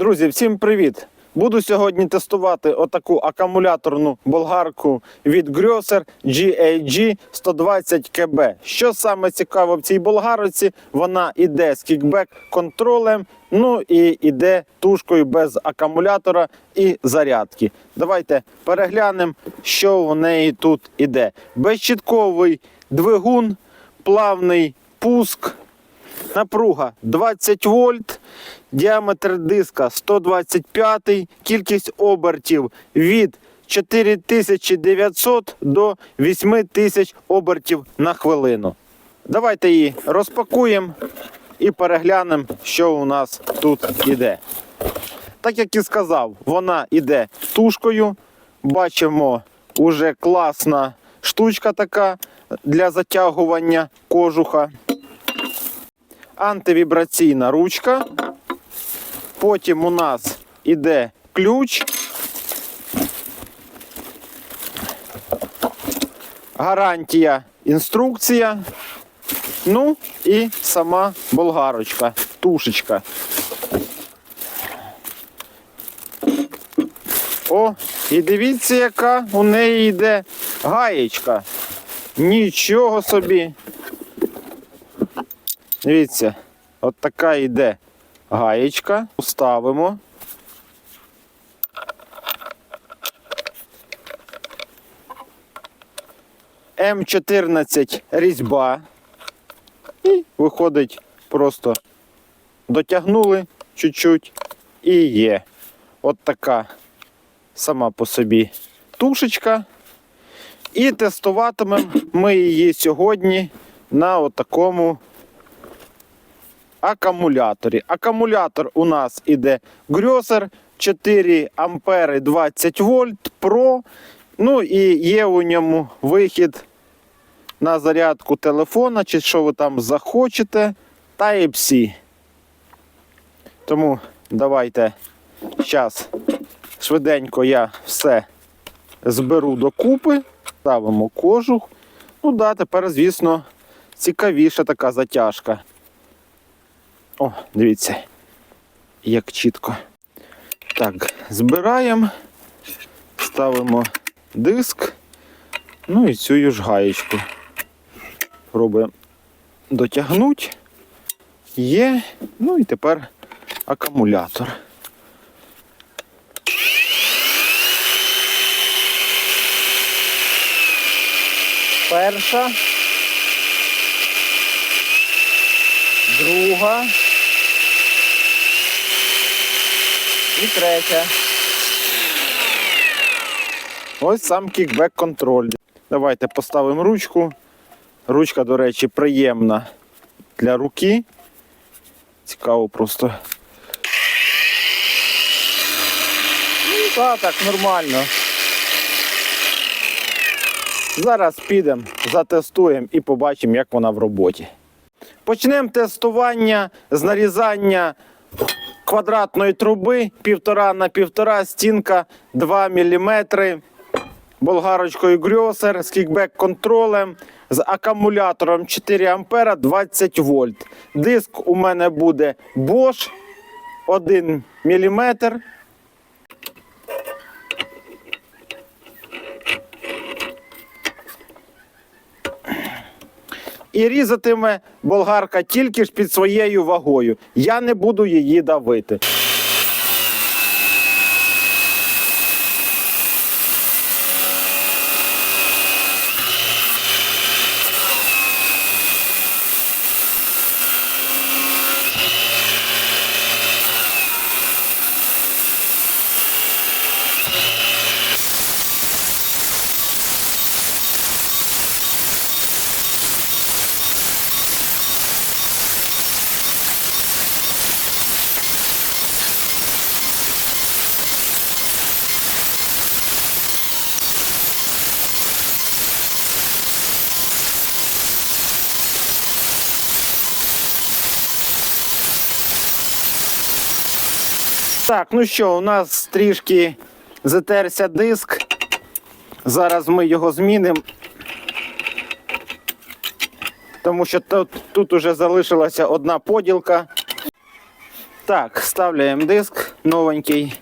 Друзі, всім привіт! Буду сьогодні тестувати отаку акумуляторну болгарку від Grosser GAG 120 KB. Що саме цікаво в цій болгарці, вона іде з кікбек-контролем, ну і іде тушкою без акумулятора і зарядки. Давайте переглянемо, що у неї тут іде. Безчітковий двигун, плавний пуск. Напруга 20 вольт, діаметр диска 125, кількість обертів від 4900 до 8000 обертів на хвилину. Давайте її розпакуємо і переглянемо, що у нас тут іде. Так як і сказав, вона іде тушкою. Бачимо, уже класна штучка така для затягування кожуха антивібраційна ручка. Потім у нас іде ключ. Гарантія, інструкція. Ну і сама болгарочка, тушечка. О, і дивіться, яка у неї йде гаєчка. Нічого собі. Дивіться, от така йде гаєчка. Ставимо. М14 різьба. І виходить просто дотягнули чуть-чуть і є. От така сама по собі тушечка. І тестуватимемо ми її сьогодні на отакому акумуляторі. Акумулятор у нас іде Grosser 4 ампери 20 вольт Pro. Ну і є у ньому вихід на зарядку телефона, чи що ви там захочете, Type-C. Тому давайте зараз швиденько я все зберу докупи, ставимо кожух. Ну да, тепер, звісно, цікавіша така затяжка. О, дивіться, як чітко. Так, збираємо, ставимо диск, ну і цю ж гаєчку. Пробуємо дотягнути. Є, ну і тепер акумулятор. Перша. Друга. І третя. Ось сам кікбек контроль. Давайте поставимо ручку. Ручка, до речі, приємна для руки. Цікаво просто. Ну, так, так, нормально. Зараз підемо, затестуємо і побачимо, як вона в роботі. Почнемо тестування з нарізання квадратної труби 1,5 на 1,5, стінка 2 мм, болгарочкою грьосер з кікбек-контролем, з акумулятором 4 А 20 вольт. Диск у мене буде Bosch 1 мм. І різатиме болгарка тільки ж під своєю вагою. Я не буду її давити. Так, ну що, у нас трішки затерся диск. Зараз ми його змінимо. Тому що тут, тут уже залишилася одна поділка. Так, ставляємо диск новенький.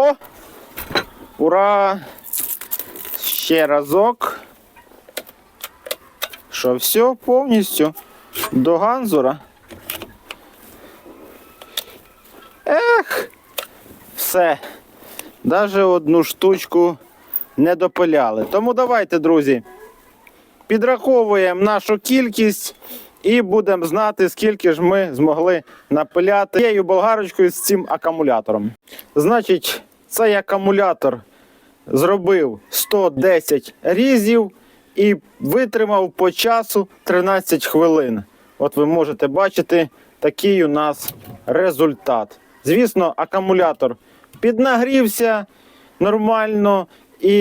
О! Ура! Ще разок. Що все повністю до ганзура. Ех, все. Даже одну штучку не допиляли. Тому давайте, друзі, підраховуємо нашу кількість і будемо знати, скільки ж ми змогли напиляти цією болгарочкою з цим акумулятором. Значить, цей акумулятор зробив 110 різів і витримав по часу 13 хвилин. От ви можете бачити такий у нас результат. Звісно, акумулятор піднагрівся нормально і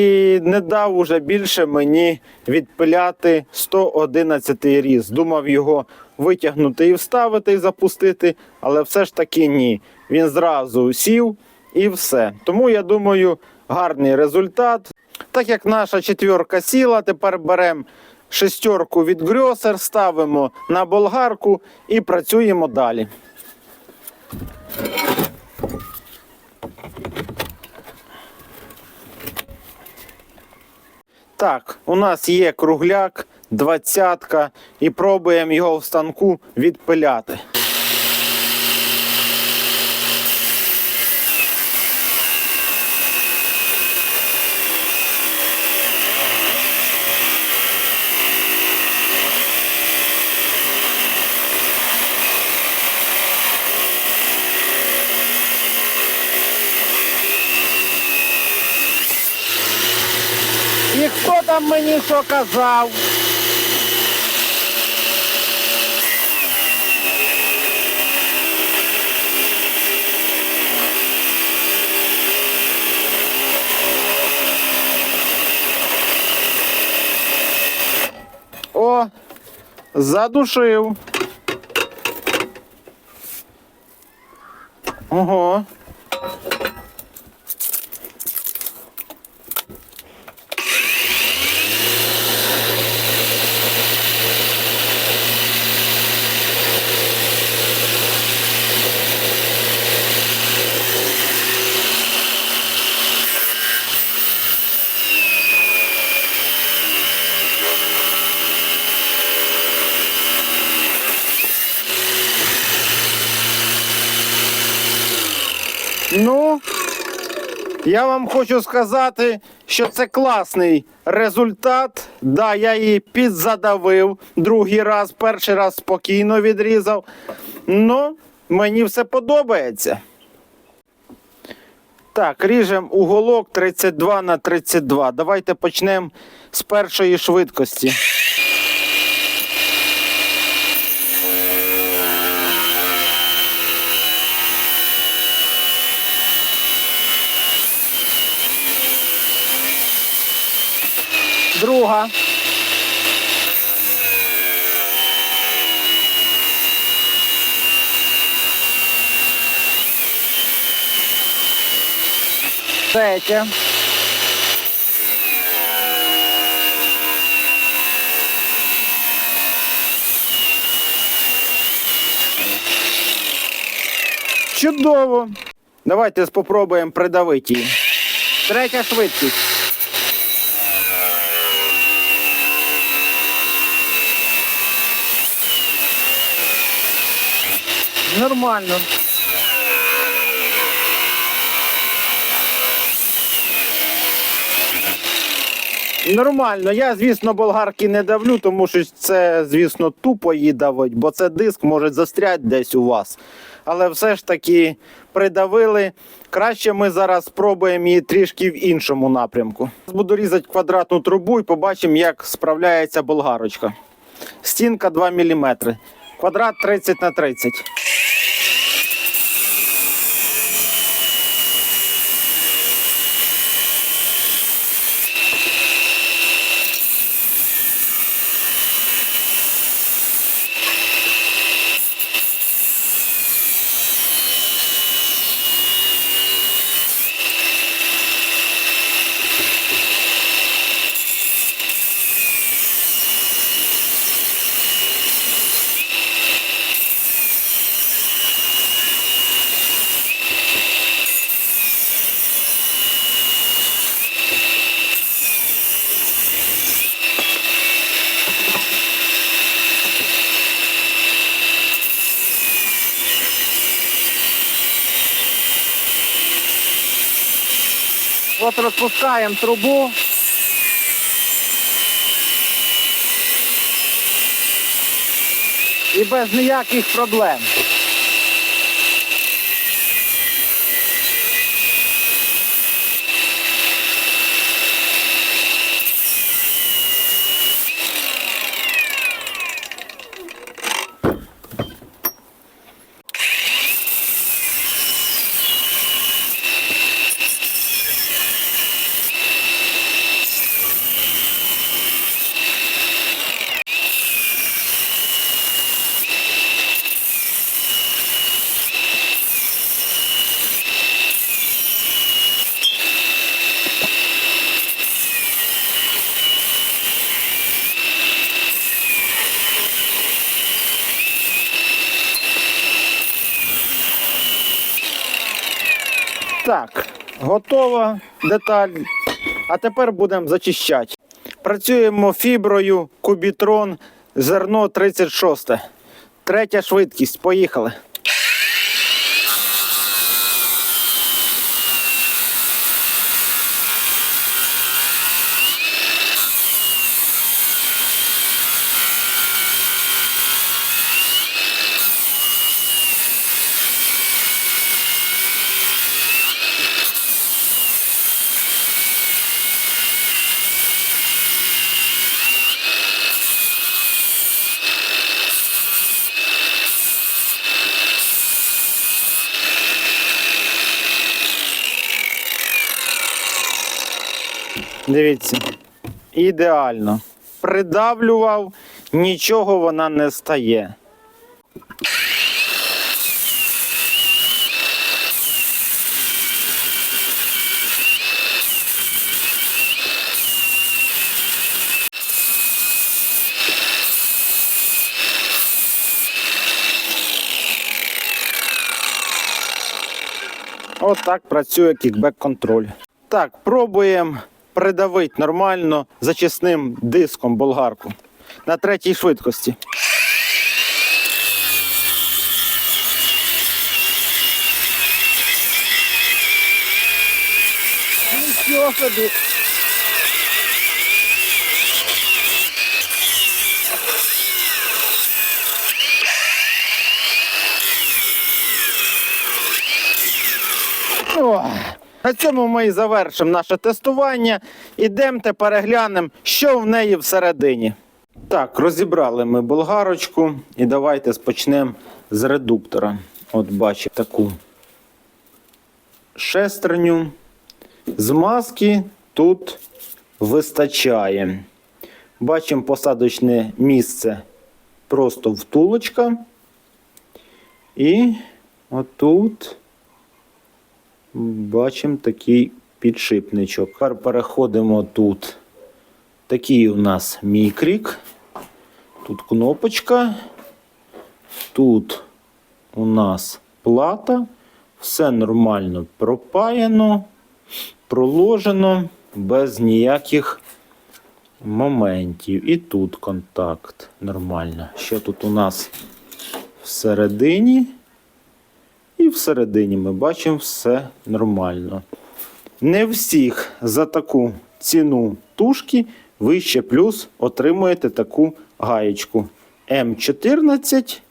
не дав уже більше мені відпиляти 111 різ. Думав його витягнути і вставити і запустити, але все ж таки ні. Він зразу сів і все. Тому я думаю, гарний результат. Так як наша четверка сіла, тепер беремо шестерку від Грьосер, ставимо на болгарку і працюємо далі. Так, у нас є кругляк, двадцятка, і пробуємо його в станку відпиляти. І хто там мені що казав? О, задушив. Ого. Ну, я вам хочу сказати, що це класний результат. Да, я її підзадавив другий раз, перший раз спокійно відрізав. Ну, мені все подобається. Так, ріжемо уголок 32 на 32. Давайте почнемо з першої швидкості. Друга. Третя. Чудово. Давайте спробуємо придавити її. Третя швидкість. Нормально. Нормально. Я, звісно, болгарки не давлю, тому що це, звісно, тупо її давить, бо це диск може застряти десь у вас. Але все ж таки придавили. Краще ми зараз спробуємо її трішки в іншому напрямку. Буду різати квадратну трубу і побачимо, як справляється болгарочка. Стінка 2 мм. Квадрат 30 на 30. От розпускаємо трубу. І без ніяких проблем. Так, готова деталь. А тепер будемо зачищати. Працюємо фіброю Кубітрон зерно 36. Третя швидкість. Поїхали. Дивіться, ідеально. Придавлював, нічого вона не стає. Отак працює кікбек-контроль. Так, пробуємо придавити нормально зачисним диском болгарку на третій швидкості. Нічого на цьому ми і завершимо наше тестування. Ідемте переглянемо, що в неї всередині. Так, розібрали ми болгарочку і давайте спочнемо з редуктора. От бачимо таку шестерню. Змазки тут вистачає. Бачимо посадочне місце просто втулочка. І отут бачимо такий підшипничок. Тепер переходимо тут. Такий у нас мікрік. Тут кнопочка. Тут у нас плата. Все нормально пропаяно, проложено без ніяких моментів. І тут контакт нормально. Що тут у нас всередині? І всередині ми бачимо все нормально. Не всіх за таку ціну тушки ви ще плюс отримуєте таку гаєчку М14,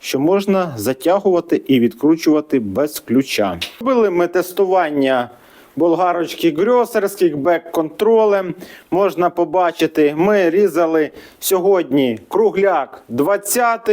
що можна затягувати і відкручувати без ключа. Робили ми тестування болгарочки Грьосер з кікбек-контролем. Можна побачити, ми різали сьогодні кругляк 20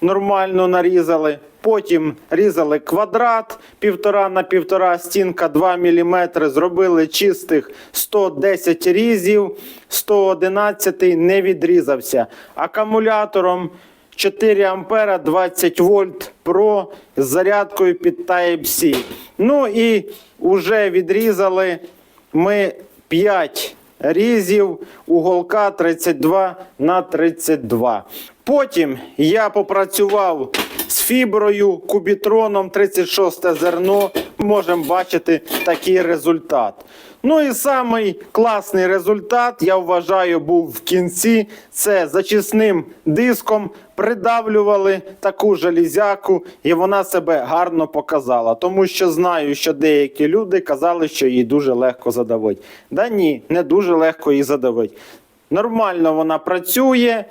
нормально нарізали. Потім різали квадрат півтора на півтора, стінка 2 мм. Зробили чистих 110 різів, 111 не відрізався. Акумулятором 4 ампера 20 вольт Pro з зарядкою під Type-C. Ну і вже відрізали ми 5 різів уголка 32 на 32. Потім я попрацював з фіброю, кубітроном 36 зерно, можемо бачити такий результат. Ну і самий класний результат, я вважаю, був в кінці. Це зачисним диском придавлювали таку железяку, і вона себе гарно показала. Тому що знаю, що деякі люди казали, що її дуже легко задавить. Да ні, не дуже легко її задавить. Нормально вона працює.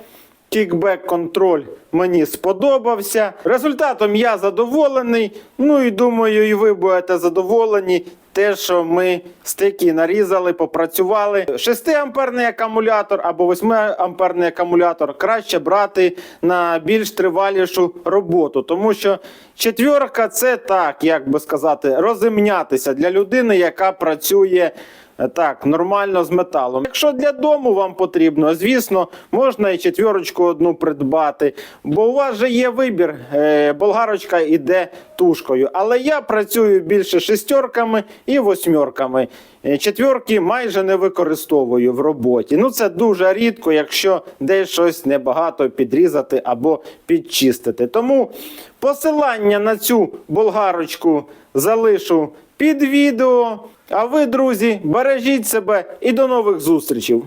Кікбек контроль мені сподобався. Результатом я задоволений. Ну і думаю, і ви будете задоволені. Те, що ми стики нарізали, попрацювали. 6 амперний акумулятор або 8 амперний акумулятор краще брати на більш тривалішу роботу, тому що четверка це так, як би сказати, розімнятися для людини, яка працює. Так, нормально з металом. Якщо для дому вам потрібно, звісно, можна і четвірочку одну придбати, бо у вас же є вибір. Е, болгарочка іде тушкою. Але я працюю більше шестерками і восьмерками. Е, Четвірки майже не використовую в роботі. Ну це дуже рідко, якщо десь щось небагато підрізати або підчистити. Тому посилання на цю болгарочку залишу під відео. А ви, друзі, бережіть себе і до нових зустрічей.